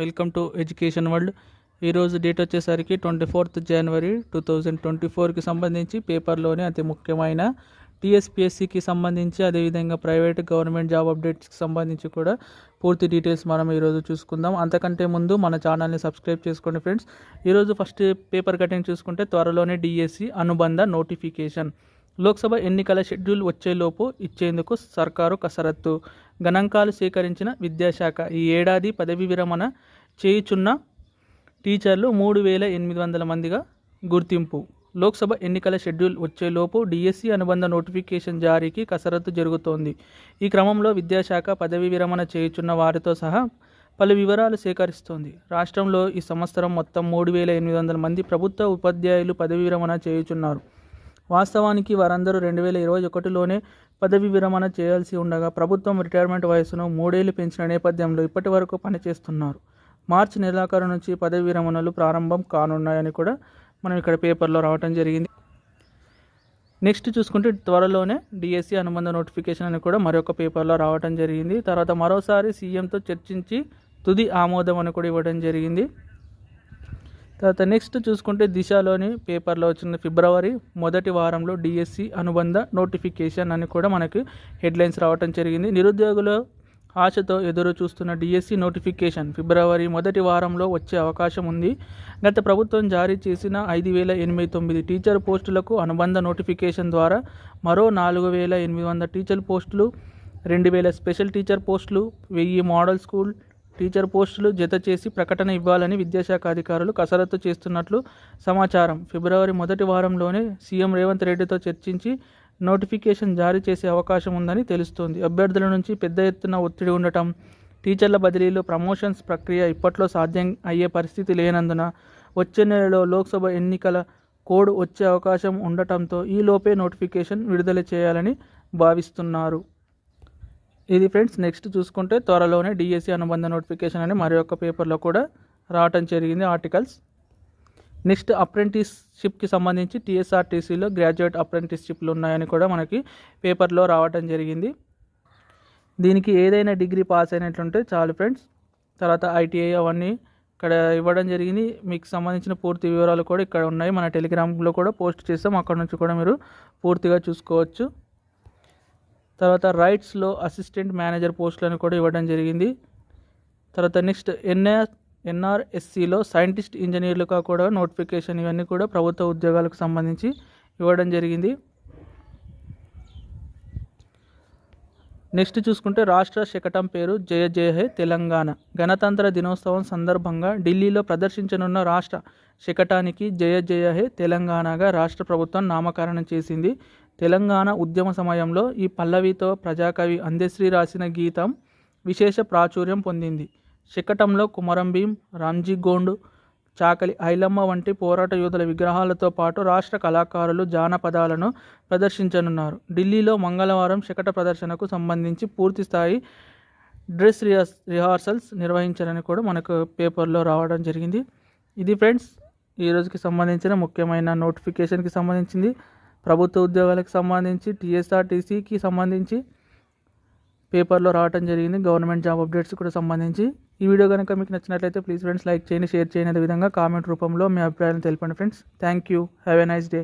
Welcome to education world. ఈరోజు date వచ్చేసరికి twenty fourth January two thousand twenty ఫోర్కి సంబంధించి పేపర్లోనే అతి ముఖ్యమైన టీఎస్పిఎస్సికి సంబంధించి అదేవిధంగా ప్రైవేట్ గవర్నమెంట్ జాబ్ అప్డేట్స్కి సంబంధించి కూడా పూర్తి డీటెయిల్స్ మనం ఈరోజు చూసుకుందాం. అంతకంటే ముందు మన ఛానల్ని సబ్స్క్రైబ్ చేసుకోండి ఫ్రెండ్స్. ఈరోజు ఫస్ట్ పేపర్ కటింగ్ చూసుకుంటే త్వరలోనే డిఎస్సి అనుబంధ నోటిఫికేషన్. లోక్సభ ఎన్నికల షెడ్యూల్ వచ్చేలోపు ఇచ్చేందుకు సర్కారు కసరత్తు. గణాంకాలు సేకరించిన విద్యాశాఖ ఈ ఏడాది పదవి విరమణ చేయుచున్న టీచర్లు మూడు వేల ఎనిమిది వందల మందిగా గుర్తింపు. లోక్సభ ఎన్నికల షెడ్యూల్ వచ్చేలోపు డిఎస్సి అనుబంధ నోటిఫికేషన్ జారీకి కసరత్తు జరుగుతోంది. ఈ క్రమంలో విద్యాశాఖ పదవి విరమణ చేయుచున్న వారితో సహా పలు వివరాలు సేకరిస్తోంది. రాష్ట్రంలో ఈ సంవత్సరం మొత్తం మూడు వేల ఎనిమిది వందల మంది ప్రభుత్వ ఉపాధ్యాయులు పదవి విరమణ చేయుచున్నారు. వాస్తవానికి వారందరూ రెండు వేల ఇరవై ఒకటిలోనే పదవి విరమణ చేయాల్సి ఉండగా ప్రభుత్వం రిటైర్మెంట్ వయసును మూడేళ్ళు పెంచిన నేపథ్యంలో ఇప్పటి వరకు పనిచేస్తున్నారు. మార్చి నెలాఖరు నుంచి పదవి విరమణలు ప్రారంభం కానున్నాయని కూడా మనం ఇక్కడ పేపర్లో రావటం జరిగింది. నెక్స్ట్ చూసుకుంటే త్వరలోనే డిఎస్సి అనుబంధ నోటిఫికేషన్ అని కూడా మరొక పేపర్లో రావటం జరిగింది. తర్వాత మరోసారి సీఎంతో చర్చించి తుది ఆమోదం అని కూడా ఇవ్వడం జరిగింది. తర్వాత నెక్స్ట్ చూసుకుంటే దిశలోని పేపర్లో వచ్చిన ఫిబ్రవరి మొదటి వారంలో డిఎస్సి అనుబంధ నోటిఫికేషన్ అని కూడా మనకి హెడ్లైన్స్ రావటం జరిగింది. నిరుద్యోగుల ఆశతో ఎదురు చూస్తున్న డిఎస్సి నోటిఫికేషన్ ఫిబ్రవరి మొదటి వారంలో వచ్చే అవకాశం ఉంది. గత ప్రభుత్వం జారీ చేసిన ఐదు వేల ఎనిమిది తొమ్మిది టీచర్ పోస్టులకు అనుబంధ నోటిఫికేషన్ ద్వారా మరో నాలుగు వేల ఎనిమిది వందల టీచర్ పోస్టులు రెండు వేల స్పెషల్ టీచర్ పోస్టులు వెయ్యి మోడల్ స్కూల్ టీచర్ పోస్టులు జత చేసి ప్రకటన ఇవ్వాలని విద్యాశాఖ అధికారులు కసరత్తు చేస్తున్నట్లు సమాచారం. ఫిబ్రవరి మొదటి వారంలోనే సీఎం రేవంత్ రెడ్డితో చర్చించి నోటిఫికేషన్ జారీ చేసే అవకాశం ఉందని తెలుస్తోంది. అభ్యర్థుల నుంచి పెద్ద ఎత్తున ఒత్తిడి ఉండటం టీచర్ల బదిలీలు ప్రమోషన్స్ ప్రక్రియ ఇప్పట్లో సాధ్యం అయ్యే పరిస్థితి లేనందున వచ్చే నెలలో లోక్సభ ఎన్నికల కోడ్ వచ్చే అవకాశం ఉండటంతో ఈలోపే నోటిఫికేషన్ విడుదల చేయాలని భావిస్తున్నారు. ఇది ఫ్రెండ్స్ నెక్స్ట్ చూసుకుంటే త్వరలోనే డిఎస్సి అనుబంధ నోటిఫికేషన్ అని మరి యొక్క పేపర్లో కూడా రావటం జరిగింది ఆర్టికల్స్ నెక్స్ట్ అప్రెంటిస్షిప్కి సంబంధించి టీఎస్ఆర్టీసీలో గ్రాడ్యుయేట్ అప్రెంటిస్షిప్లు ఉన్నాయని కూడా మనకి పేపర్లో రావటం జరిగింది. దీనికి ఏదైనా డిగ్రీ పాస్ అయినట్లుంటే చాలు ఫ్రెండ్స్. తర్వాత ఐటీఐ అవన్నీ ఇక్కడ ఇవ్వడం జరిగింది. మీకు సంబంధించిన పూర్తి వివరాలు కూడా ఇక్కడ ఉన్నాయి. మన టెలిగ్రామ్లో కూడా పోస్ట్ చేస్తాం. అక్కడ నుంచి కూడా మీరు పూర్తిగా చూసుకోవచ్చు. తర్వాత రైట్స్లో అసిస్టెంట్ మేనేజర్ పోస్టులను కూడా ఇవ్వడం జరిగింది. తర్వాత నెక్స్ట్ ఎన్ఆర్ ఎన్ఆర్ఎస్సిలో సైంటిస్ట్ ఇంజనీర్లుగా కూడా నోటిఫికేషన్ ఇవన్నీ కూడా ప్రభుత్వ ఉద్యోగాలకు సంబంధించి ఇవ్వడం జరిగింది. నెక్స్ట్ చూసుకుంటే రాష్ట్ర శకటం పేరు జయ జయ హే తెలంగాణ. గణతంత్ర దినోత్సవం సందర్భంగా ఢిల్లీలో ప్రదర్శించనున్న రాష్ట్ర శకటానికి జయ జయ హే తెలంగాణగా రాష్ట్ర ప్రభుత్వం నామకరణం చేసింది. తెలంగాణ ఉద్యమ సమయంలో ఈ పల్లవితో ప్రజాకవి అందశ్రీ రాసిన గీతం విశేష ప్రాచుర్యం పొందింది. శకటంలో కుమరం భీం రామ్జీ గోండు చాకలి ఐలమ్మ వంటి పోరాట యోధుల విగ్రహాలతో పాటు రాష్ట్ర కళాకారులు జానపదాలను ప్రదర్శించనున్నారు. ఢిల్లీలో మంగళవారం శకట ప్రదర్శనకు సంబంధించి పూర్తి స్థాయి డ్రెస్ రిహార్స్ రిహార్సల్స్ నిర్వహించారని కూడా మనకు పేపర్లో రావడం జరిగింది. ఇది ఫ్రెండ్స్ ఈ రోజుకి సంబంధించిన ముఖ్యమైన నోటిఫికేషన్కి సంబంధించింది. ప్రభుత్వ ఉద్యోగాలకు సంబంధించి టీఎస్ఆర్టీసీకి సంబంధించి పేపర్లో రావడం జరిగింది. గవర్నమెంట్ జాబ్ అప్డేట్స్ కూడా సంబంధించి. ఈ వీడియో కనుక మీకు నచ్చినట్లయితే ప్లీజ్ ఫ్రెండ్స్ లైక్ చేయండి షేర్ చేయని విధంగా కామెంట్ రూపంలో మీ అభిప్రాయాలను తెలపండి friends. Thank you. Have a nice day.